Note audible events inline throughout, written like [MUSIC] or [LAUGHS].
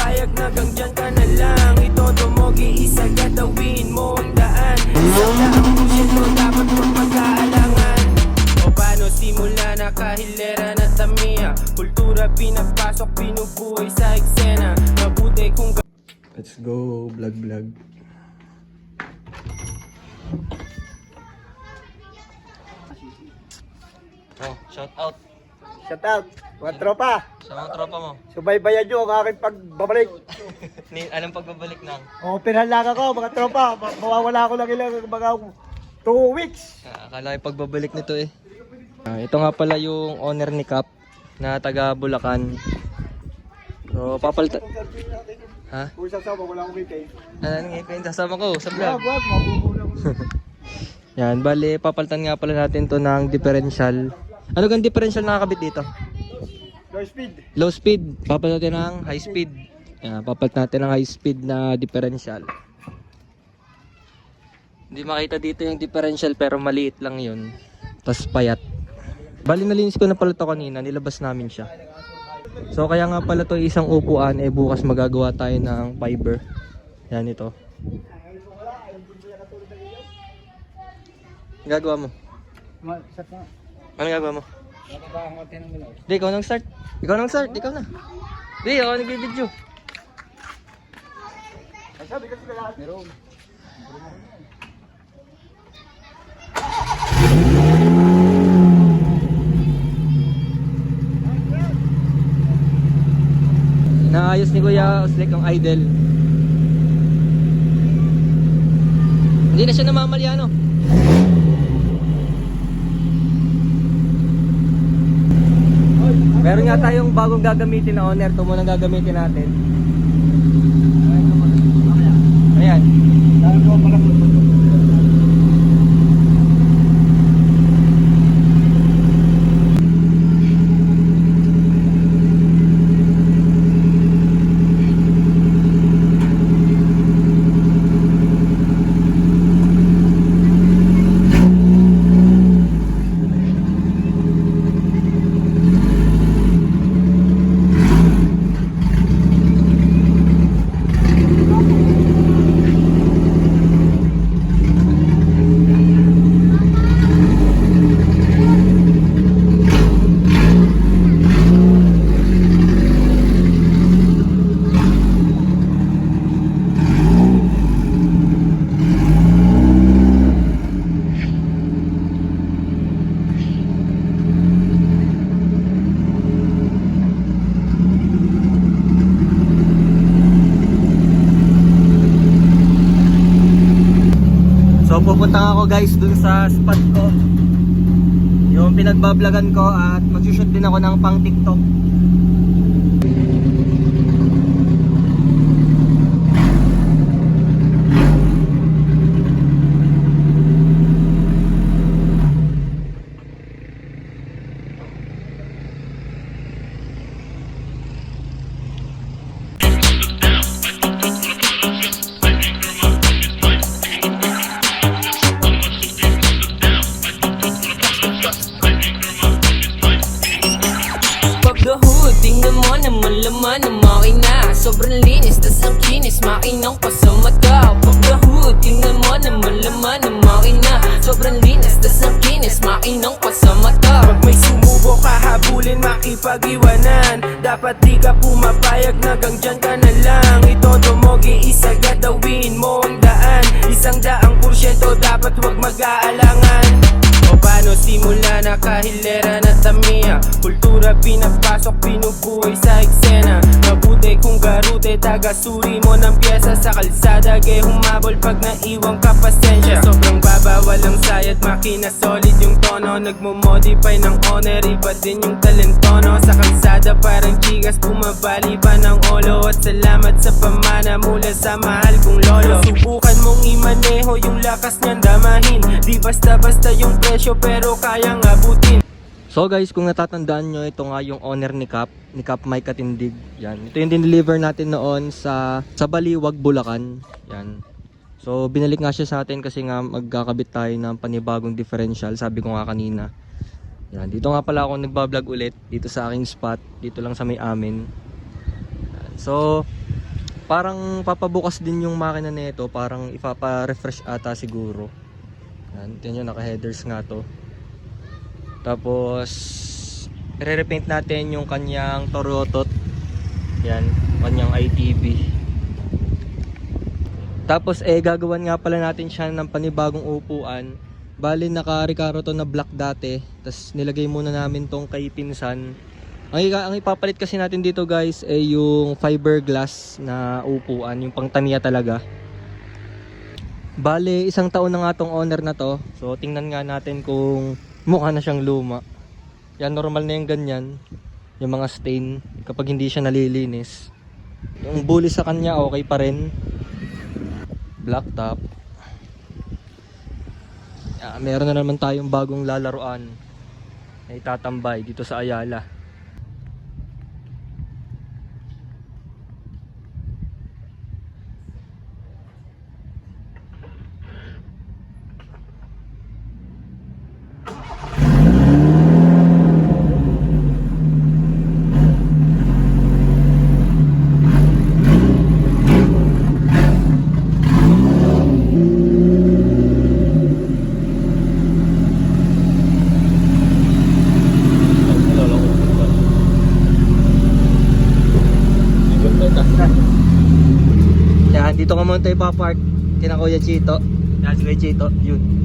Pumapayag na hanggang dyan ka na lang. Itodo mo, giisa gagawin mo ang daan. Isang daang porsyento dapat huwag mag-aalangan O paano simula na kahilera na tamiya? Kultura pinapasok, pinubuhay sa eksena. Mabuti kung Let's go, vlog vlog. Oh, shout out. Shout out, mga tropa. sa mga tropa mo. Subaybayan nyo ang aking pagbabalik. [LAUGHS] Ni, anong pagbabalik ng? Operahan lang ako, mga tropa. Ma- Mawawala ako lang ilang mga 2 weeks. Ah, akala ko pagbabalik nito eh. Ah, ito nga pala yung owner ni Cap na taga Bulacan. So, papalta... Ha? Kung sasama, wala akong kitay. Ano nga yung sasama ko sa Wag, vlog? wag, mabubulang. [LAUGHS] Yan, bali papaltan nga pala natin to ng differential. Ano gang differential nakakabit dito? Low speed. Low speed, papalitan natin ng high speed. Yan, papalitan natin ng high speed na differential. Hindi makita dito yung differential pero maliit lang yun. Tapos payat. Bali nalinis ko na pala to kanina, nilabas namin siya. So kaya nga pala to isang upuan, eh bukas magagawa tayo ng fiber. Yan ito. Gagawa mo? Ano gagawa mo? Di, ikaw nang start. Ikaw nang start, ikaw na. Di, ako. Ay, sabi kasi kaya, meron. Naayos ni Kuya Oslek ang idol. Hindi na siya namamalyano. Meron nga tayong bagong gagamitin na owner. Ito muna gagamitin natin. Ayan. Dahil ko malapot. So pupunta ako guys dun sa spot ko. Yung pinagbablagan ko at magsushoot din ako ng pang TikTok. Makina Sobrang linis, tas ang kinis, makinang pa sa mata Pag the hood, tingnan mo naman laman ng makina Sobrang linis, tas ang kinis, makinang pa sa mata Pag may sumubo ka, habulin, makipag-iwanan. Dapat di ka pumapayag na hanggang dyan ka na lang. Itodo mo, giisa gagawin mo ang daan. Isang daang porsyento, dapat huwag mag-aalangan o paano simula na kahilera na tamiya. Kultura pinapasok, pinubuhay sa eksena. Mabuti kung garute, taga-suri mo ng pyesa. Sa kalsada, gay humabol pag naiwang ka pasensya. Sobrang baba, walang sayad, makina solid yung tono. Nagmo-modify ng honor, iba din yung talentono. Sa kalsada parang chigas, bumabali pa ng olo. At salamat sa pamana mula sa mahal kong lolo. Subukan mong imaneho yung lakas niyan damahin. Di basta-basta yung presyo pero kayang abutin So guys, kung natatandaan nyo, ito nga yung owner ni Cap, ni Cap Mike Katindig. Yan. Ito yung dineliver natin noon sa sa Baliwag, Bulacan. Yan. So binalik nga siya sa atin kasi nga magkakabit tayo ng panibagong differential, sabi ko nga kanina. Yan, dito nga pala ako nagba-vlog ulit dito sa aking spot, dito lang sa may amin. So, parang papabukas din yung makina nito, parang ipapa-refresh ata siguro. Yan, tingnan nyo, naka-headers nga to. Tapos, re-repaint natin yung kanyang Torotot. Yan, kanyang ITB. Tapos, eh, gagawan nga pala natin siya ng panibagong upuan. Bali, naka-recaro to na black dati. Tapos, nilagay muna namin tong kay pinsan. Ang, ang ipapalit kasi natin dito guys ay yung fiberglass na upuan, yung pangtaniya talaga. Bale, isang taon na nga tong owner na to. So, tingnan nga natin kung mukha na siyang luma. Yan, normal na yung ganyan. Yung mga stain kapag hindi siya nalilinis. Yung bully sa kanya, okay pa rin. Black top. Ah, meron na naman tayong bagong lalaruan na itatambay dito sa Ayala. Yan, dito ka muna tayo papark. Kina Kuya Chito. Yan, si Chito. Yun.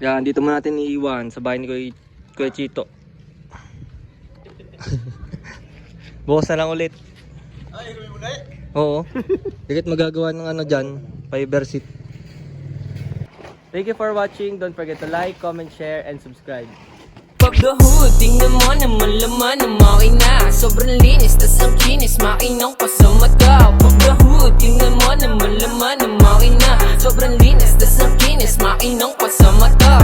Yan, dito muna natin iiwan sa bahay ni Kuya, Kuya Chito. [LAUGHS] Bukas na lang ulit. Ay, gawin mo na eh. Oo. Dikit magagawa ng ano dyan, fiber seat. Thank you for watching. Don't forget to like, comment, share, and subscribe. The hood, tingnan mo naman laman ng makina Sobrang linis, tas ang kinis, makinang pa sa mata Pag the hood, tingnan mo naman laman ng makina Sobrang linis, tas ang kinis, makinang pa sa mata